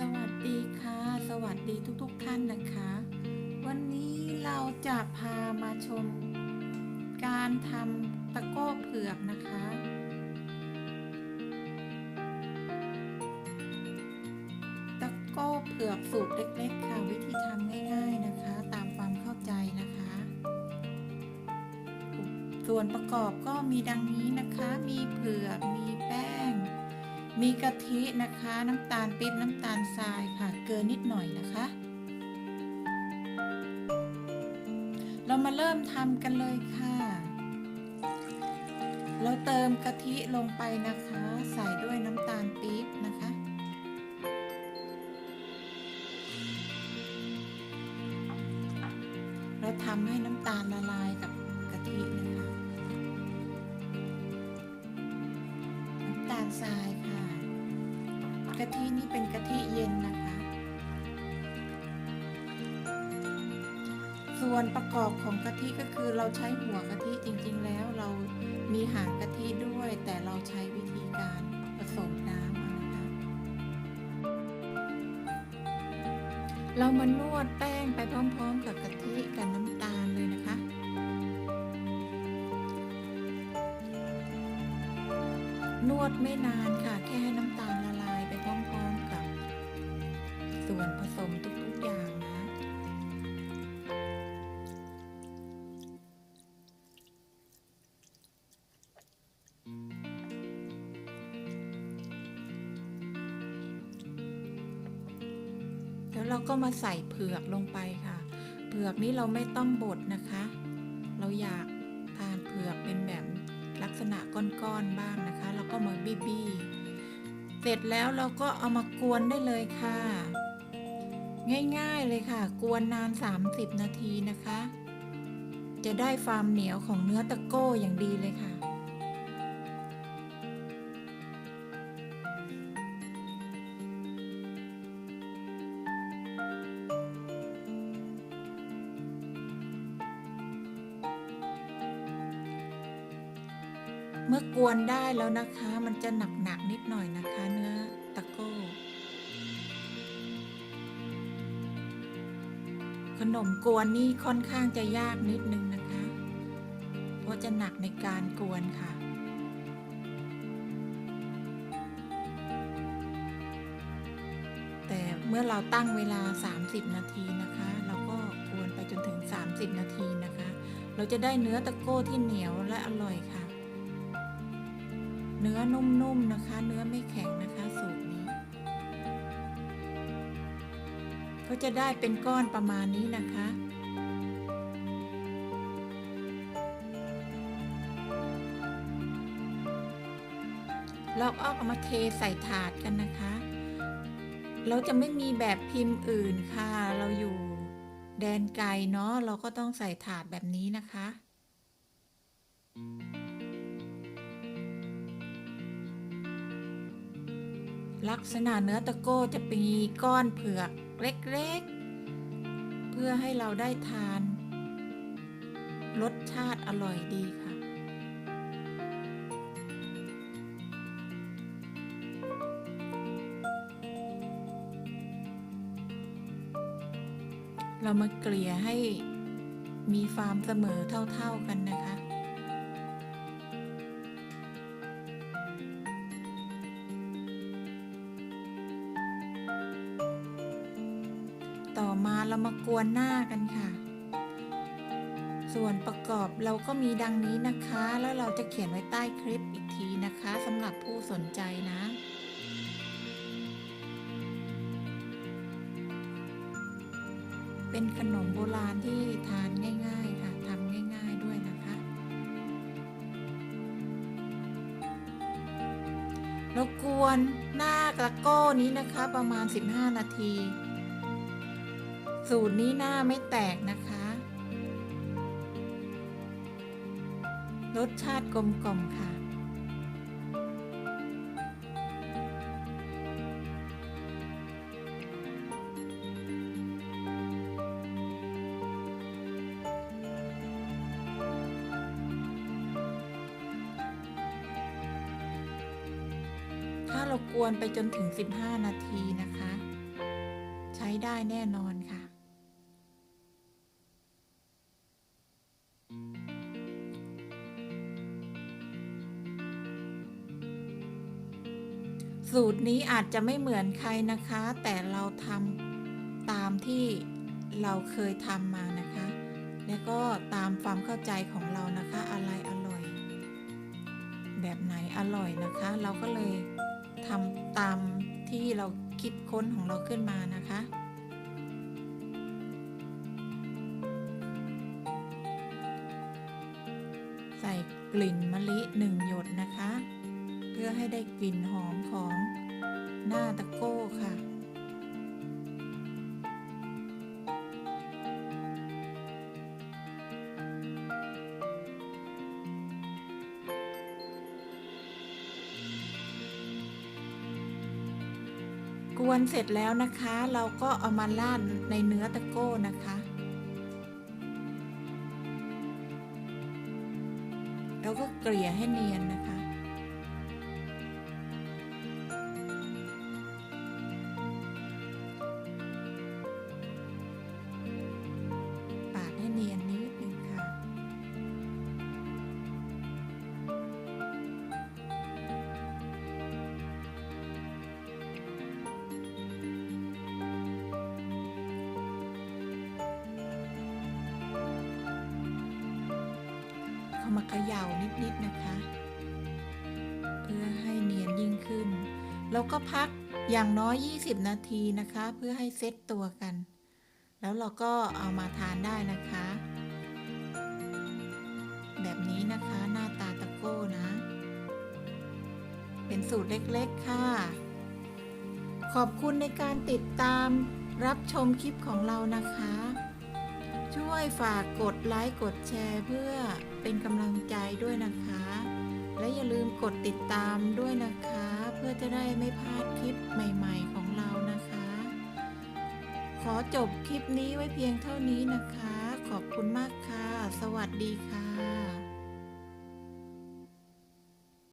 สวัสดีค่ะ สวัสดีทุกๆท่านนะคะ วันนี้เราจะพามาชม การทำตะโก้เผือกนะคะ ตะโก้เผือกสูตรเล็กๆค่ะวิธีทำง่ายๆนะคะ ตามความเข้าใจนะคะ ส่วนประกอบก็มีดังนี้นะคะ มีเผือกมีแป้ง มีกะทินะคะ น้ำตาลปี๊บน้ำตาลทรายค่ะ เกลือนิดหน่อยนะคะ เรามาเริ่มทำกันเลยค่ะ เราเติมกะทิลงไปนะคะ ใส่ด้วยน้ำตาลปี๊บนะคะเราทำให้น้ำตาลละลายกับกะทินะคะ น้ำตาลทรายะกะทินี่เป็นกะทิเย็นนะคะ ส่วนประกอบของกะทิก็คือเราใช้หัวกะทิจริงๆ แล้วเรามีหางกะทิด้วย แต่เราใช้วิธีการผสมน้ำนะคะเรามานวดแป้งไปพร้อมๆ กับกะทิกับน้ำตาลเลยนะคะนวดไม่นานค่ะแค่ เราก็มาใส่เผือกลงไปค่ะ เผือกนี้เราไม่ต้องบดนะคะ เราอยากทานเผือกเป็นแบบลักษณะก้อนๆบ้างนะคะ เราก็มาบี้บี้เสร็จแล้วเราก็เอามากวนได้เลยค่ะ ง่ายๆเลยค่ะ กวนนาน 30 นาทีนะคะ จะได้ความเหนียวของเนื้อตะโก้อย่างดีเลยค่ะ มื่อกวนได้แล้วนะคะ มันจะหนักๆนิดหน่อยนะคะ เนื้อตะโก้ ขนมกวนนี่ค่อนข้างจะยากนิดนึงนะคะ เพราะจะหนักในการกวนค่ะแต่เมื่อเราตั้งเวลา 30 นาทีนะคะ เราก็กวนไปจนถึง 30 นาทีนะคะ เราจะได้เนื้อตะโก้ที่เหนียวและอร่อยค่ะ เนื้อนุ่มๆนะคะ เนื้อไม่แข็งนะคะสูตรนี้ ก็จะได้เป็นก้อนประมาณนี้นะคะเราเอามาเทใส่ถาดกันนะคะ เราจะไม่มีแบบพิมพ์อื่นค่ะ เราอยู่แดนไกลเนาะ เราก็ต้องใส่ถาดแบบนี้นะคะ ลักษณะเนื้อตะโก้จะมีก้อนเผือกเล็กๆ เพื่อให้เราได้ทาน รสชาติอร่อยดีค่ะ เรามาเกลี่ยให้มีความเสมอเท่าๆกันนะคะ มาเรามากวนหน้ากันค่ะ ส่วนประกอบเราก็มีดังนี้นะคะ แล้วเราจะเขียนไว้ใต้คลิปอีกทีนะคะสำหรับผู้สนใจนะเป็นขนมโบราณที่ทานง่ายๆค่ะทำง่ายๆด้วยนะคะรากวนหน้ากระโก้นี้นะคะประมาณ 15 นาที สูตรนี้หน้าไม่แตกนะคะ รสชาติกลมกล่อมค่ะ ถ้าเรากวนไปจนถึง 15 นาทีนะคะ ใช้ได้แน่นอนค่ะ สูตรนี้อาจจะไม่เหมือนใครนะคะ แต่เราทำตามที่เราเคยทำมานะคะ และก็ตามความเข้าใจของเรานะคะอะไรอร่อย แบบไหนอร่อยนะคะ เราก็เลยทำตามที่เราคิดค้นของเราขึ้นมานะคะใส่กลิ่นมะลิหนึ่งหยดนะคะ เพื่อให้ได้กลิ่นหอมของหน้าตะโก้ค่ะ กวนเสร็จแล้วนะคะ เราก็เอามาราดในเนื้อตะโก้นะคะเราก็เกลี่ยให้เนียนนะคะ มาเขย่านิดๆนะคะ เพื่อให้เนียนยิ่งขึ้น แล้วก็พักอย่างน้อย 20 นาทีนะคะ เพื่อให้เซ็ตตัวกัน แล้วเราก็เอามาทานได้นะคะ แบบนี้นะคะหน้าตาตะโก้นะ เป็นสูตรเล็กๆค่ะ ขอบคุณในการติดตามรับชมคลิปของเรานะคะ ช่วยฝากกดไลค์กดแชร์เพื่อ เป็นกำลังใจด้วยนะคะ และอย่าลืมกดติดตามด้วยนะคะ เพื่อจะได้ไม่พลาดคลิปใหม่ๆของเรานะคะ ขอจบคลิปนี้ไว้เพียงเท่านี้นะคะ ขอบคุณมากค่ะ สวัสดีค่ะ